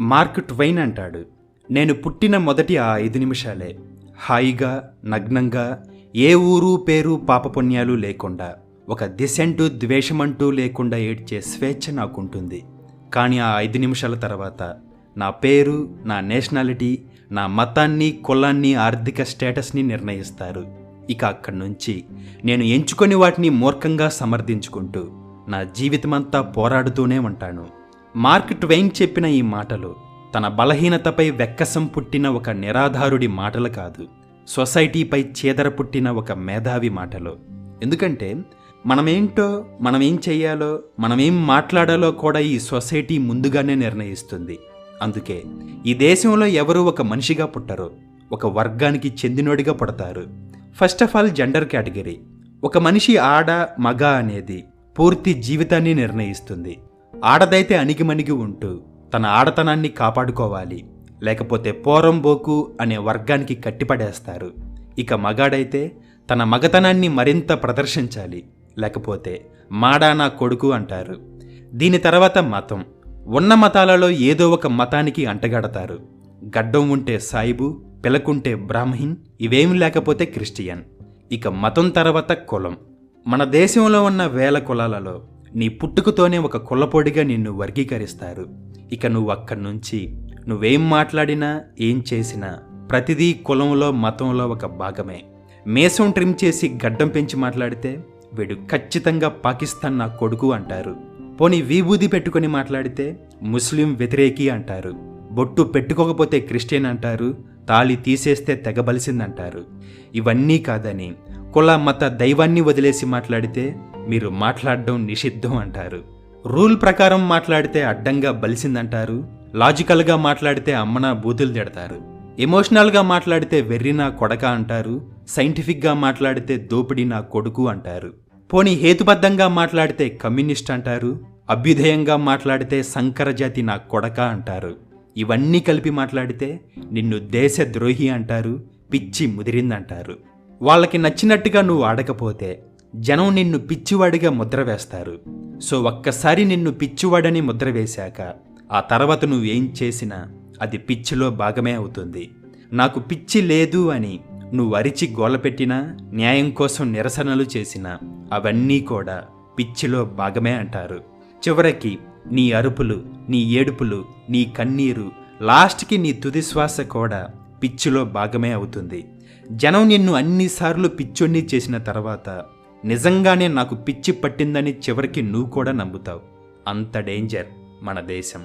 Mark Twain అంటాడు. నేను పుట్టిన మొదటి ఆ ఐదు నిమిషాలే హాయిగా నగ్నంగా ఏ ఊరు పేరు పాపపుణ్యాలు లేకుండా ఒక దిశంటూ ద్వేషమంటూ లేకుండా ఏడ్చే స్వేచ్ఛ నాకుంటుంది. కానీ ఆ ఐదు నిమిషాల తర్వాత నా పేరు నా నేషనాలిటీ నా మతాన్ని కులాన్ని ఆర్థిక స్టేటస్ని నిర్ణయిస్తారు. ఇక అక్కడి నుంచి నేను ఎంచుకొని వాటిని మూర్ఖంగా సమర్థించుకుంటూ నా జీవితమంతా పోరాడుతూనే ఉంటాను. మార్క్ ట్వెయిన్ చెప్పిన ఈ మాటలు తన బలహీనతపై వెక్కసం పుట్టిన ఒక నిరాధారుడి మాటలు కాదు సొసైటీపై చేదర పుట్టిన ఒక మేధావి మాటలు. ఎందుకంటే మనమేంటో మనమేం చెయ్యాలో మనమేం మాట్లాడాలో కూడా ఈ సొసైటీ ముందుగానే నిర్ణయిస్తుంది. అందుకే ఈ దేశంలో ఎవరు ఒక మనిషిగా పుట్టరు ఒక వర్గానికి చెందినోడిగా పుడతారు. First of all gender category. ఒక మనిషి ఆడ మగ అనేది పూర్తి జీవితాన్ని నిర్ణయిస్తుంది. ఆడదైతే అణిగిమణిగి ఉంటూ తన ఆడతనాన్ని కాపాడుకోవాలి. లేకపోతే పోరంబోకు అనే వర్గానికి కట్టిపడేస్తారు. ఇక మగాడైతే తన మగతనాన్ని మరింత ప్రదర్శించాలి. లేకపోతే మాడా నా కొడుకు అంటారు. దీని తర్వాత మతం. ఉన్న మతాలలో ఏదో ఒక మతానికి అంటగడతారు. గడ్డం ఉంటే సాయిబు పిలకుంటే బ్రాహ్మిన్ ఇవేమి లేకపోతే క్రిస్టియన్. ఇక మతం తర్వాత కులం. మన దేశంలో ఉన్న వేల కులాలలో నీ పుట్టుకతోనే ఒక కులపొడిగా నిన్ను వర్గీకరిస్తారు. ఇక నువ్వు అక్కడి నుంచి నువ్వేం మాట్లాడినా ఏం చేసినా ప్రతిదీ కులంలో మతంలో ఒక భాగమే. మేసం ట్రిమ్ చేసి గడ్డం పెంచి మాట్లాడితే వీడు ఖచ్చితంగా పాకిస్తాన్ నా కొడుకు అంటారు. పోనీ విభూది పెట్టుకొని మాట్లాడితే ముస్లిం వ్యతిరేకి అంటారు. బొట్టు పెట్టుకోకపోతే క్రిస్టియన్ అంటారు. తాళి తీసేస్తే తెగబలిసిందంటారు ఇవన్నీ కాదని కుల మత దైవాన్ని వదిలేసి మాట్లాడితే మీరు మాట్లాడడం నిషిద్ధం అంటారు. రూల్ ప్రకారం మాట్లాడితే అడ్డంగా బలిసిందంటారు. లాజికల్గా మాట్లాడితే అమ్మనా బూతులు తిడతారు. ఎమోషనల్గా మాట్లాడితే వెర్రి నా కొడక అంటారు. సైంటిఫిక్గా మాట్లాడితే దోపిడీ నా కొడుకు అంటారు. పోనీ హేతుబద్ధంగా మాట్లాడితే కమ్యూనిస్ట్ అంటారు. అభ్యుదయంగా మాట్లాడితే సంకరజాతి నా కొడక అంటారు. ఇవన్నీ కలిపి మాట్లాడితే నిన్ను దేశద్రోహి అంటారు. పిచ్చి ముదిరిందంటారు. వాళ్ళకి నచ్చినట్టుగా నువ్వు ఆడకపోతే జనం నిన్ను పిచ్చివాడిగా ముద్ర వేస్తారు. సో ఒక్కసారి నిన్ను పిచ్చివాడని ముద్ర వేశాక ఆ తర్వాత నువ్వేం చేసినా అది పిచ్చిలో భాగమే అవుతుంది. నాకు పిచ్చి లేదు అని నువ్వు అరిచి గోలపెట్టినా న్యాయం కోసం నిరసనలు చేసినా అవన్నీ కూడా పిచ్చిలో భాగమే అంటారు. చివరికి నీ అరుపులు నీ ఏడుపులు నీ కన్నీరు లాస్ట్కి నీ తుది శ్వాస కూడా పిచ్చిలో భాగమే అవుతుంది. జనం నిన్ను అన్నిసార్లు పిచ్చొన్ని చేసిన తర్వాత నిజంగానే నాకు పిచ్చి పట్టిందని చివరికి నువ్వు కూడా నమ్ముతావు. అంత డేంజర్ మన దేశం.